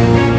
ఆయన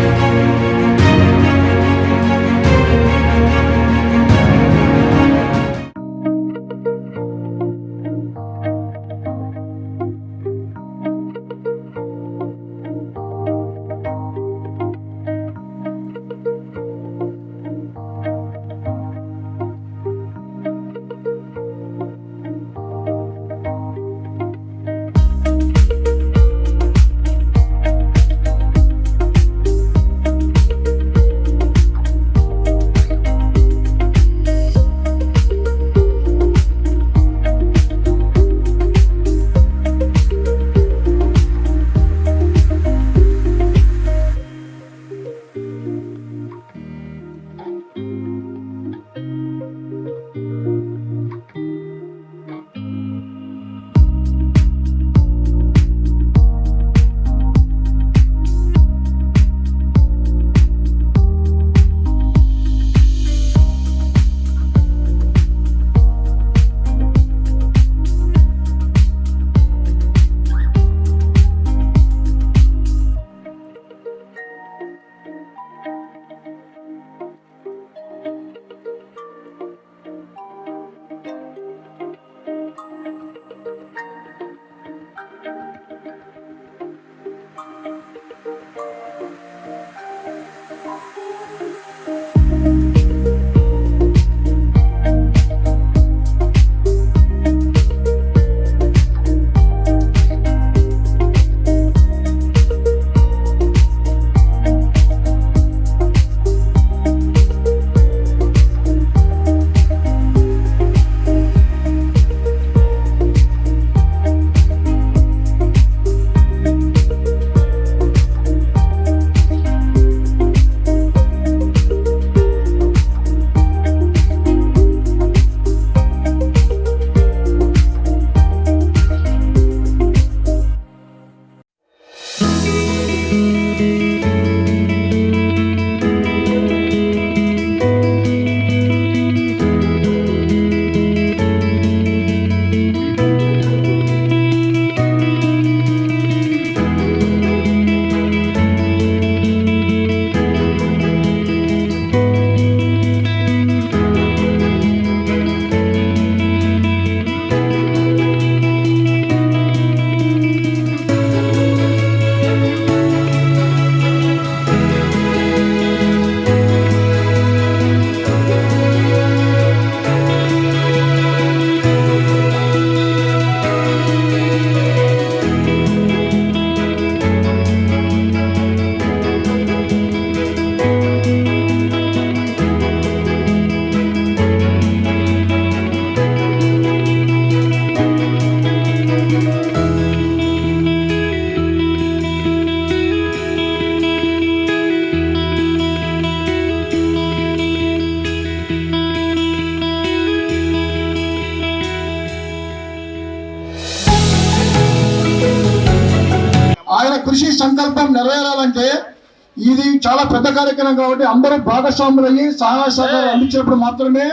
చాలా పెద్ద కార్యక్రమం కాబట్టి అందరూ భాగస్వాములయ్యి సహాయ సహకారం అందించినప్పుడు మాత్రమే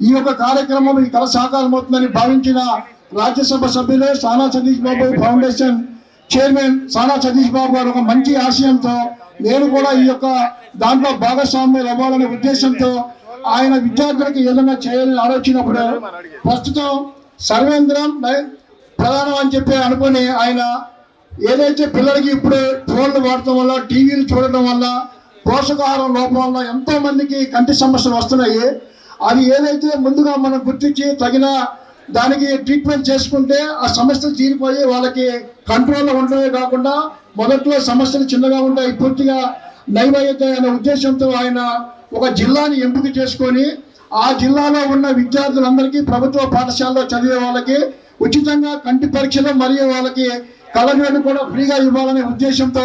ఈ యొక్క కార్యక్రమం ఈ కళ సాకారం అవుతుందని భావించిన రాజ్యసభ సభ్యులు సానా సతీష్ బాబు ఫౌండేషన్ చైర్మన్ సానా సతీష్ బాబు గారు ఒక మంచి ఆశయంతో నేను కూడా ఈ యొక్క దాంట్లో భాగస్వామ్యం అవ్వాలనే ఉద్దేశంతో ఆయన విద్యార్థులకు ఏదైనా చేయాలని ఆలోచించినప్పుడు ప్రస్తుతం సర్వేంద్రం ప్రధానం అని చెప్పి అనుకుని ఆయన ఏదైతే పిల్లలకి ఇప్పుడు ఫోన్లు వాడటం వల్ల టీవీలు చూడటం వల్ల పోషకాహారం లోపం వల్ల ఎంతో మందికి కంటి సమస్యలు వస్తున్నాయి. అది ఏదైతే ముందుగా మనం గుర్తించి తగిన దానికి ట్రీట్మెంట్ చేసుకుంటే ఆ సమస్యలు తీరిపోయి వాళ్ళకి కంట్రోల్లో ఉండడమే కాకుండా మొదట్లో సమస్యలు చిన్నగా ఉంటాయి పూర్తిగా నయమవుతాయి అనే ఉద్దేశంతో ఆయన ఒక జిల్లాని ఎంపిక చేసుకొని ఆ జిల్లాలో ఉన్న విద్యార్థులందరికీ ప్రభుత్వ పాఠశాలలో చదివే వాళ్ళకి ఉచితంగా కంటి పరీక్షలు మరియు వాళ్ళకి కళజోడు కూడా ఫ్రీగా ఇవ్వాలనే ఉద్దేశంతో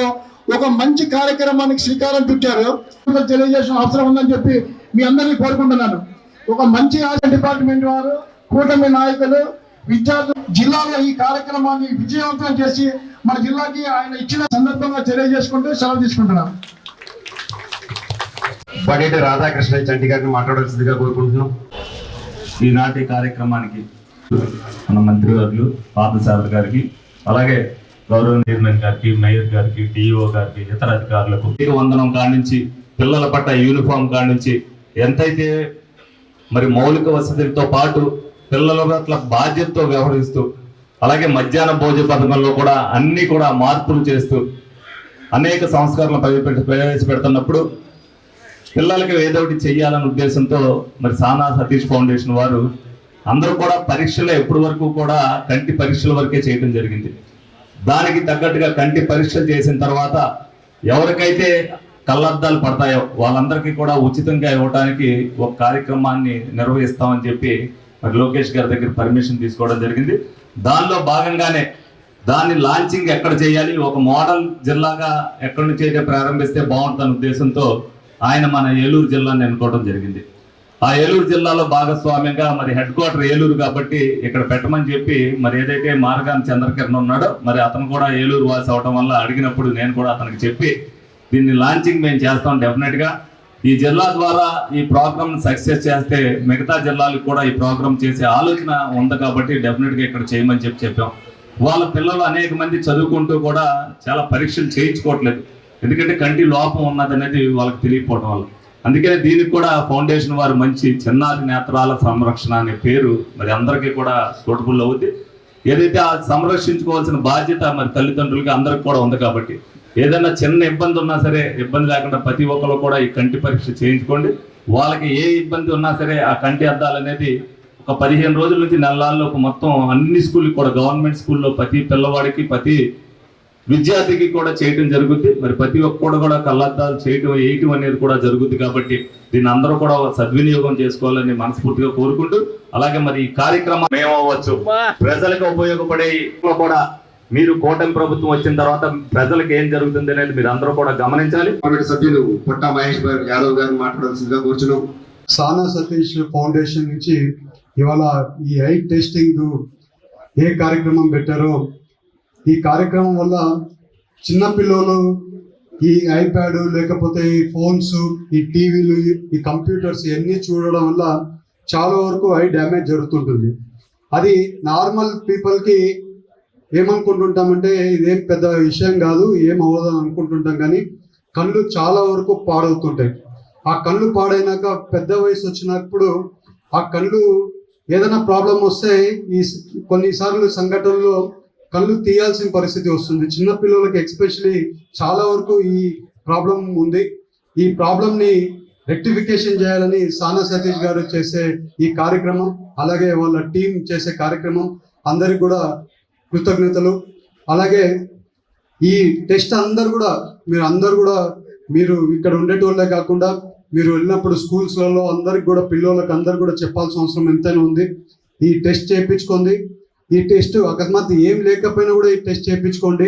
ఒక మంచి కార్యక్రమానికి శ్రీకారం చుట్టారు. తెలియజేసిన అవసరం ఉందని చెప్పి మీ అందరినీ కోరుకుంటున్నాను. ఒక మంచి ఆశ డిపార్ట్మెంట్ వారు కూటమి నాయకులు విద్యార్థులు జిల్లాలో ఈ కార్యక్రమాన్ని విజయవంతం చేసి మన జిల్లాకి ఆయన ఇచ్చిన సందర్భంగా తెలియజేసుకుంటూ సెలవు తీసుకుంటున్నాను బడేటి రాధాకృష్ణ చంటి గారిని మాట్లాడాల్సిందిగా కోరుకుంటున్నాం. ఈనాటి కార్యక్రమానికి మన మంత్రి వర్యులు పార్థసారథి గారికి అలాగే గౌరవ నిర్ణయం గారికి మేయర్ గారికి టీఓ గారికి ఇతర అధికారులకు వందనం కానించి పిల్లల పట్ల యూనిఫామ్ కానించి ఎంతైతే మరి మౌలిక వసతులతో పాటు పిల్లల పట్ల బాధ్యతతో వ్యవహరిస్తూ అలాగే మధ్యాహ్న భోజన పథకంలో కూడా అన్ని కూడా మార్పులు చేస్తూ అనేక సంస్కరణలు ప్రవేశపెడుతున్నప్పుడు పిల్లలకి ఏదో ఒకటి ఉద్దేశంతో మరి సానా సతీష్ ఫౌండేషన్ వారు అందరూ కూడా పరీక్షలు ఎప్పటి వరకు కూడా కంటి పరీక్షల వరకే చేయడం జరిగింది. దానికి తగ్గట్టుగా కంటి పరీక్షలు చేసిన తర్వాత ఎవరికైతే కళ్ళద్దాలు పడతాయో వాళ్ళందరికీ కూడా ఉచితంగా ఇవ్వడానికి ఒక కార్యక్రమాన్ని నిర్వహిస్తామని చెప్పి మరి లోకేష్ గారి దగ్గర పర్మిషన్ తీసుకోవడం జరిగింది. దానిలో భాగంగానే దాన్ని లాంచింగ్ ఎక్కడ చేయాలి ఒక మోడల్ జిల్లాగా ఎక్కడి నుంచి అయితే ప్రారంభిస్తే బాగుంటుందన్న ఉద్దేశంతో ఆయన మన ఏలూరు జిల్లాని ఎన్నుకోవడం జరిగింది. ఆ ఏలూరు జిల్లాలో భాగస్వామ్యంగా మరి హెడ్ క్వార్టర్ ఏలూరు కాబట్టి ఇక్కడ పెట్టమని చెప్పి మరి ఏదైతే మార్గాన్ చంద్రకిరణ్ ఉన్నాడో మరి అతను కూడా ఏలూరు వాసి అవడం వల్ల అడిగినప్పుడు నేను కూడా అతనికి చెప్పి దీన్ని లాంచింగ్ మేము చేస్తాం డెఫినెట్గా ఈ జిల్లా ద్వారా ఈ ప్రోగ్రామ్ సక్సెస్ చేస్తే మిగతా జిల్లాలకు కూడా ఈ ప్రోగ్రామ్ చేసే ఆలోచన ఉంది కాబట్టి డెఫినెట్గా ఇక్కడ చేయమని చెప్పి చెప్పాం. వాళ్ళ పిల్లలు అనేక మంది చదువుకుంటూ కూడా చాలా పరీక్షలు చేయించుకోవట్లేదు. ఎందుకంటే కంటి లోపం ఉన్నది అనేది వాళ్ళకి తెలియకపోవడం వల్ల. అందుకనే దీనికి కూడా ఫౌండేషన్ వారు మంచి చిన్నారి నేత్రాల సంరక్షణ అనే పేరు మరి అందరికీ కూడా సూటబుల్ అవుద్ది. ఏదైతే ఆ సంరక్షించుకోవాల్సిన బాధ్యత మరి తల్లిదండ్రులకి అందరికి కూడా ఉంది కాబట్టి ఏదైనా చిన్న ఇబ్బంది ఉన్నా సరే ఇబ్బంది లేకుండా ప్రతి ఒక్కరు కూడా ఈ కంటి పరీక్ష చేయించుకోండి. వాళ్ళకి ఏ ఇబ్బంది ఉన్నా సరే ఆ కంటి అద్దాలు అనేది ఒక పదిహేను రోజుల నుంచి నెలల్లోపు మొత్తం అన్ని స్కూల్కి కూడా గవర్నమెంట్ స్కూల్లో ప్రతి పిల్లవాడికి ప్రతి విద్యార్థికి కూడా చేయటం జరుగుద్ది. మరి ప్రతి ఒక్కడు కూడా కళ్ళద్దాలు చేయటం వేయటం అనేది కూడా జరుగుద్ది కాబట్టి దీన్ని అందరూ కూడా సద్వినియోగం చేసుకోవాలని మనస్ఫూర్తిగా కోరుకుంటూ అలాగే మరి ఈ కార్యక్రమం మేము అవ్వచ్చు. ప్రజలకు ఉపయోగపడే ఇంట్లో కూడా మీరు కూటమి ప్రభుత్వం వచ్చిన తర్వాత ప్రజలకు ఏం జరుగుతుంది అనేది మీరు అందరూ కూడా గమనించాలి. సభ్యులు పుట్టా మహేష్ గారు యాదవ్ గారిని మాట్లాడాల్సిందిగా కూర్చున్నాం. సానా సతీష్ ఫౌండేషన్ నుంచి ఇవాళ ఈ ఐ టెస్టింగ్ ఏ కార్యక్రమం పెట్టారో ఈ కార్యక్రమం వల్ల చిన్నపిల్లలు ఈ ఐప్యాడ్ లేకపోతే ఈ ఫోన్స్ ఈ టీవీలు ఈ కంప్యూటర్స్ ఇవన్నీ చూడడం వల్ల చాలా వరకు ఐ డ్యామేజ్ జరుగుతుంటుంది. అది నార్మల్ పీపుల్కి ఏమనుకుంటుంటామంటే ఇదేం పెద్ద విషయం కాదు ఏం అవ్వదని అనుకుంటుంటాం కానీ కళ్ళు చాలా వరకు పాడవుతుంటాయి. ఆ కళ్ళు పాడైనాక పెద్ద వయసు వచ్చినప్పుడు ఆ కళ్ళు ఏదైనా ప్రాబ్లం వస్తే ఈ కొన్నిసార్లు సంఘటనలో కళ్ళు తీయాల్సిన పరిస్థితి వస్తుంది. చిన్న పిల్లలకి ఎక్స్పెషలీ చాలా వరకు ఈ ప్రాబ్లం ఉంది. ఈ ప్రాబ్లంని రెక్టిఫికేషన్ చేయాలని సానా సతీష్ గారు చేసే ఈ కార్యక్రమం అలాగే వాళ్ళ టీం చేసే కార్యక్రమం అందరికి కూడా కృతజ్ఞతలు. అలాగే ఈ టెస్ట్ అందరు కూడా మీరు అందరు కూడా మీరు ఇక్కడ ఉండేటోళ్ళే కాకుండా మీరు వెళ్ళినప్పుడు స్కూల్స్లలో అందరికి కూడా పిల్లలకు అందరు కూడా చెప్పాల్సిన అవసరం ఎంతైనా ఉంది. ఈ టెస్ట్ చేయించుకోండి. ఈ టెస్ట్ అకస్మాత్ ఏం లేకపోయినా కూడా ఈ టెస్ట్ చేయించుకోండి.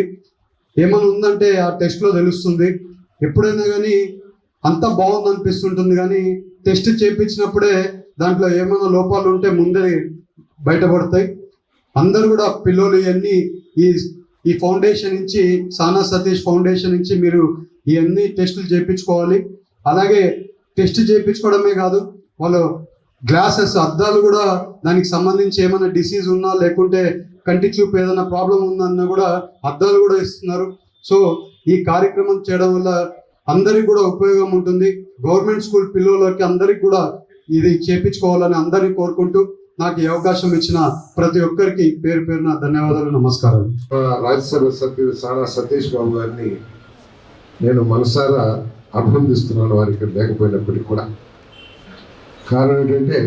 ఏమైనా ఉందంటే ఆ టెస్ట్లో తెలుస్తుంది. ఎప్పుడైనా కానీ అంత బాగుంది అనిపిస్తుంటుంది కానీ టెస్ట్ చేయించినప్పుడే దాంట్లో ఏమైనా లోపాలు ఉంటే ముందే బయటపడతాయి. అందరు కూడా పిల్లలు ఇవన్నీ ఈ ఈ ఫౌండేషన్ నుంచి సానా సతీష్ ఫౌండేషన్ నుంచి మీరు ఇవన్నీ టెస్టులు చేయించుకోవాలి. అలాగే టెస్ట్ చేయించుకోవడమే కాదు వాళ్ళు గ్లాసెస్ అద్దాలు కూడా దానికి సంబంధించి ఏమైనా డిసీజ్ ఉన్నా లేకుంటే కంటి చూపు ఏదైనా ప్రాబ్లం ఉందన్నా కూడా అద్దాలు కూడా ఇస్తున్నారు. సో ఈ కార్యక్రమం చేయడం వల్ల అందరికి కూడా ఉపయోగం ఉంటుంది. గవర్నమెంట్ స్కూల్ పిల్లలకి అందరికి కూడా ఇది చేపించుకోవాలని అందరినీ కోరుకుంటూ నాకు ఈ అవకాశం ఇచ్చిన ప్రతి ఒక్కరికి పేరు పేరున ధన్యవాదాలు నమస్కారం రాజ్యసభ సభ్యుడు సారా సతీష్ బాబు గారిని నేను మనసారా అభినందిస్తున్నాను వారికి లేకపోయినప్పటికీ కూడా. కారణం ఏంటంటే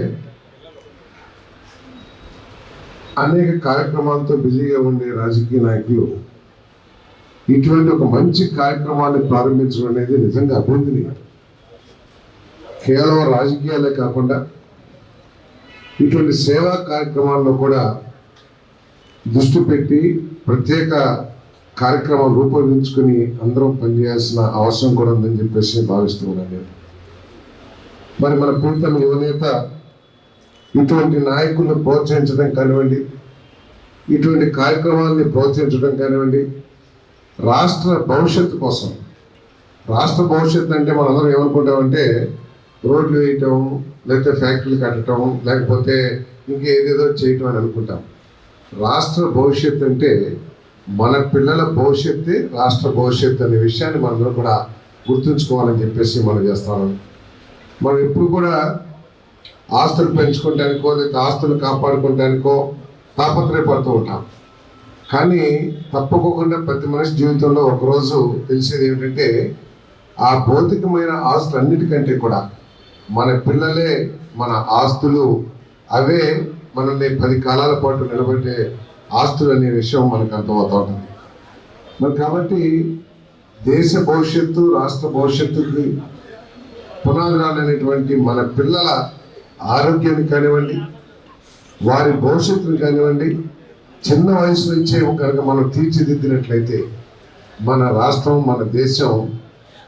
అనేక కార్యక్రమాలతో బిజీగా ఉండే రాజకీయ నాయకులు ఇటువంటి ఒక మంచి కార్యక్రమాన్ని ప్రారంభించడం అనేది నిజంగా అభివృద్ధిని కేవలం రాజకీయాలే కాకుండా ఇటువంటి సేవా కార్యక్రమాల్లో కూడా దృష్టి పెట్టి ప్రత్యేక కార్యక్రమం రూపొందించుకుని అందరం పనిచేయాల్సిన అవసరం కూడా ఉందని చెప్పేసి భావిస్తున్నాను నేను మరి మన ప్రీతం యువనేత ఇటువంటి నాయకులను ప్రోత్సహించడం కానివ్వండి ఇటువంటి కార్యక్రమాలని ప్రోత్సహించడం కానివ్వండి రాష్ట్ర భవిష్యత్తు కోసం రాష్ట్ర భవిష్యత్తు అంటే మనందరం ఏమనుకుంటామంటే రోడ్లు వేయటం లేకపోతే ఫ్యాక్టరీలు కట్టడం లేకపోతే ఇంకేదేదో చేయటం అని అనుకుంటాం. రాష్ట్ర భవిష్యత్తు అంటే మన పిల్లల భవిష్యత్తే రాష్ట్ర భవిష్యత్తు అనే విషయాన్ని మనందరం కూడా గుర్తుంచుకోవాలని చెప్పేసి మనం చేస్తాను మనం ఎప్పుడు కూడా ఆస్తులు పెంచుకోవటానికో లేదా ఆస్తులు కాపాడుకోవటానికో తాపత్రయపడుతూ ఉంటాం. కానీ తప్పకోకుండా ప్రతి మనిషి జీవితంలో ఒకరోజు తెలిసేది ఏమిటంటే ఆ భౌతికమైన ఆస్తులు అన్నిటికంటే కూడా మన పిల్లలే మన ఆస్తులు. అవే మనల్ని పది కాలాల పాటు నిలబెట్టే ఆస్తులు అనే విషయం మనకు అర్థమవుతూ ఉంటుంది. మరి కాబట్టి దేశ భవిష్యత్తు రాష్ట్ర భవిష్యత్తుకి పునాదురాలు అనేటువంటి మన పిల్లల ఆరోగ్యాన్ని కానివ్వండి వారి భవిష్యత్తుని కానివ్వండి చిన్న వయసు నుంచే కనుక మనం తీర్చిదిద్దినట్లయితే మన రాష్ట్రం మన దేశం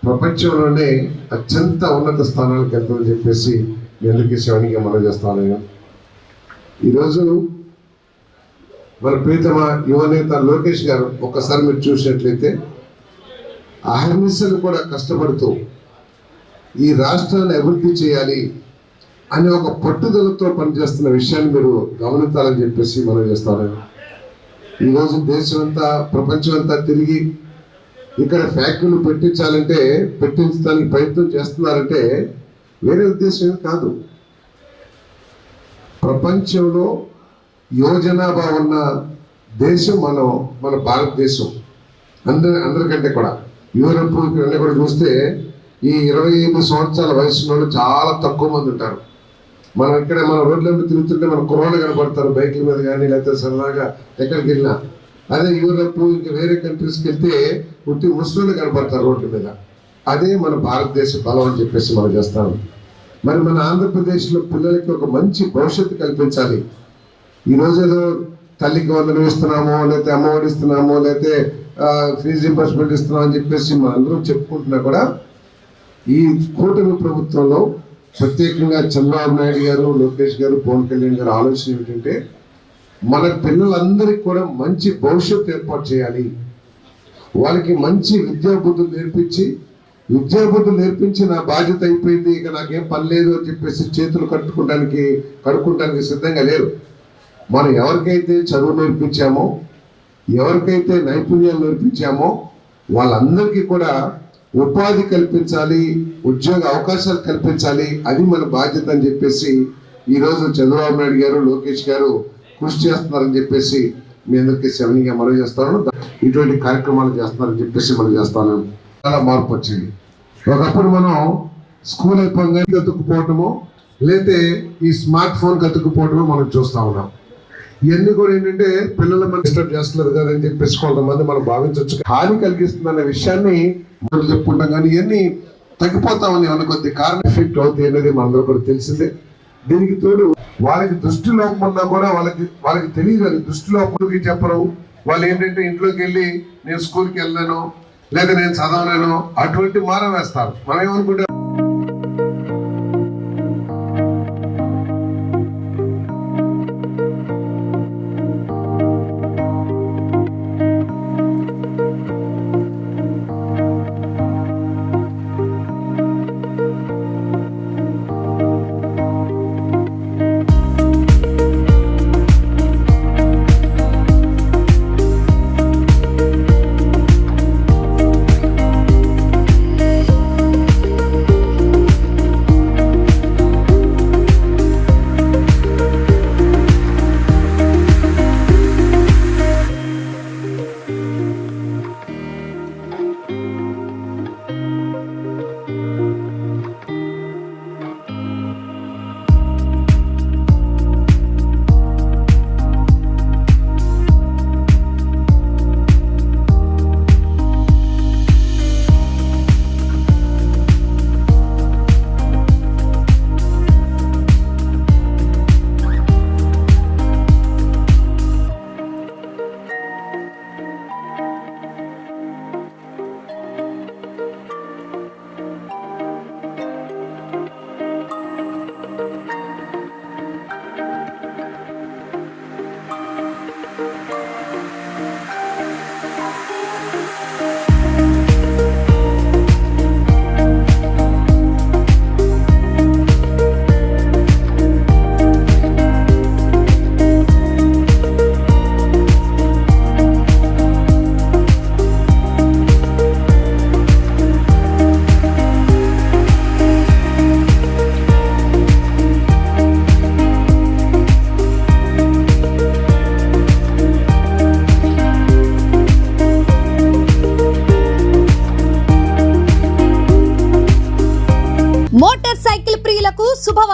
ప్రపంచంలోనే అత్యంత ఉన్నత స్థానాలకు వెళ్తుందని చెప్పేసి ఎందుకు శివనికి మనం చేస్తాను ఈరోజు మన ప్రీతమ యువనేత లోకేష్ గారు ఒక్కసారి మీరు చూసినట్లయితే అహర్నిశలు కూడా కష్టపడుతూ ఈ రాష్ట్రాన్ని అభివృద్ధి చేయాలి అనే ఒక పట్టుదలతో పనిచేస్తున్న విషయాన్ని మీరు గమనించాలని చెప్పేసి మనం చేస్తాను ఈరోజు దేశం అంతా ప్రపంచం అంతా తిరిగి ఇక్కడ ఫ్యాక్టరీలు పెట్టించాలంటే పెట్టించడానికి ప్రయత్నం చేస్తున్నారంటే వేరే ఉద్దేశం కాదు. ప్రపంచంలో యువజనాభా ఉన్న దేశం మనం మన భారతదేశం. అందరి అందరికంటే కూడా. యూరోప్ ఇవన్నీ కూడా చూస్తే ఈ ఇరవై ఎనిమిది సంవత్సరాల వయసు వాళ్ళు చాలా తక్కువ మంది ఉంటారు. మనం ఇక్కడ మన రోడ్ల మీద తిరుగుతుంటే మన కుర్రాళ్ళు కనపడతారు బైక్ల మీద కానీ లేకపోతే సరదాగా ఎక్కడికి వెళ్ళినా. అదే యూరప్ ఇంకా వేరే కంట్రీస్కి వెళ్తే ఉట్టి ముస్లింలు కనపడతారు రోడ్ల మీద. అదే మన భారతదేశ బలం అని చెప్పేసి మనం చేస్తాం. మరి మన ఆంధ్రప్రదేశ్లో పిల్లలకి ఒక మంచి భవిష్యత్తు కల్పించాలి. ఈ ఏదో తల్లికి వందనం ఇస్తున్నామో లేకపోతే అమ్మఒడి ఇస్తున్నామో లేకపోతే ఫీజు రింబర్స్మెంట్ ఇస్తున్నాం అని చెప్పేసి మనందరం చెప్పుకుంటున్నా కూడా ఈ కూటమి ప్రభుత్వంలో ప్రత్యేకంగా చంద్రబాబు నాయుడు గారు లోకేష్ గారు పవన్ కళ్యాణ్ గారు ఆలోచన ఏమిటంటే మన పిల్లలందరికీ కూడా మంచి భవిష్యత్తు ఏర్పాటు చేయాలి. వాళ్ళకి మంచి విద్యాబుద్ధులు నేర్పించి విద్యాబుద్ధులు నేర్పించి నా బాధ్యత అయిపోయింది ఇక నాకేం పని లేదు అని చెప్పేసి చేతులు కట్టుకోవడానికి కడుక్కోవడానికి సిద్ధంగా లేరు. మనం ఎవరికైతే చదువు నేర్పించామో ఎవరికైతే నైపుణ్యాలు నేర్పించామో వాళ్ళందరికీ కూడా ఉపాధి కల్పించాలి ఉద్యోగ అవకాశాలు కల్పించాలి అది మన బాధ్యత అని చెప్పేసి ఈరోజు చంద్రబాబు నాయుడు గారు లోకేష్ గారు కృషి చేస్తున్నారని చెప్పేసి మీ అందరికీ శవనిగా మనం చేస్తాను. ఇటువంటి కార్యక్రమాలు చేస్తున్నారని చెప్పేసి మనం చేస్తాను. చాలా మార్పు వచ్చింది. ఒకప్పుడు మనం స్కూల్ అయిపోగానే కతుక్కుపోవటము లేతే ఈ స్మార్ట్ ఫోన్ కతుక్కుపోవటము మనం చూస్తూ ఉన్నాం. ఇవన్నీ కూడా ఏంటంటే పిల్లల మనం డిస్టర్బ్ చేస్తున్నారు కదా అని చెప్పేసి కొంతమంది మనం భావించవచ్చు. హాని కలిగిస్తుందనే విషయాన్ని చెప్పుకుంటాం కానీ ఇవన్నీ తగ్గిపోతామని అనుకొద్ది కారణం? ఎఫెక్ట్ అవుతాయి అనేది మనందరూ కూడా తెలిసిందే. దీనికి తోడు వాళ్ళకి దృష్టి లోపం ఉన్నా కూడా వాళ్ళకి వాళ్ళకి తెలియదు అది. దృష్టి లోపలికి చెప్పరు? వాళ్ళు ఏంటంటే ఇంట్లోకి వెళ్ళి నేను స్కూల్కి వెళ్ళాను లేదా నేను చదవలేను అటువంటి మారం వేస్తారు. మనం ఏమనుకుంటే?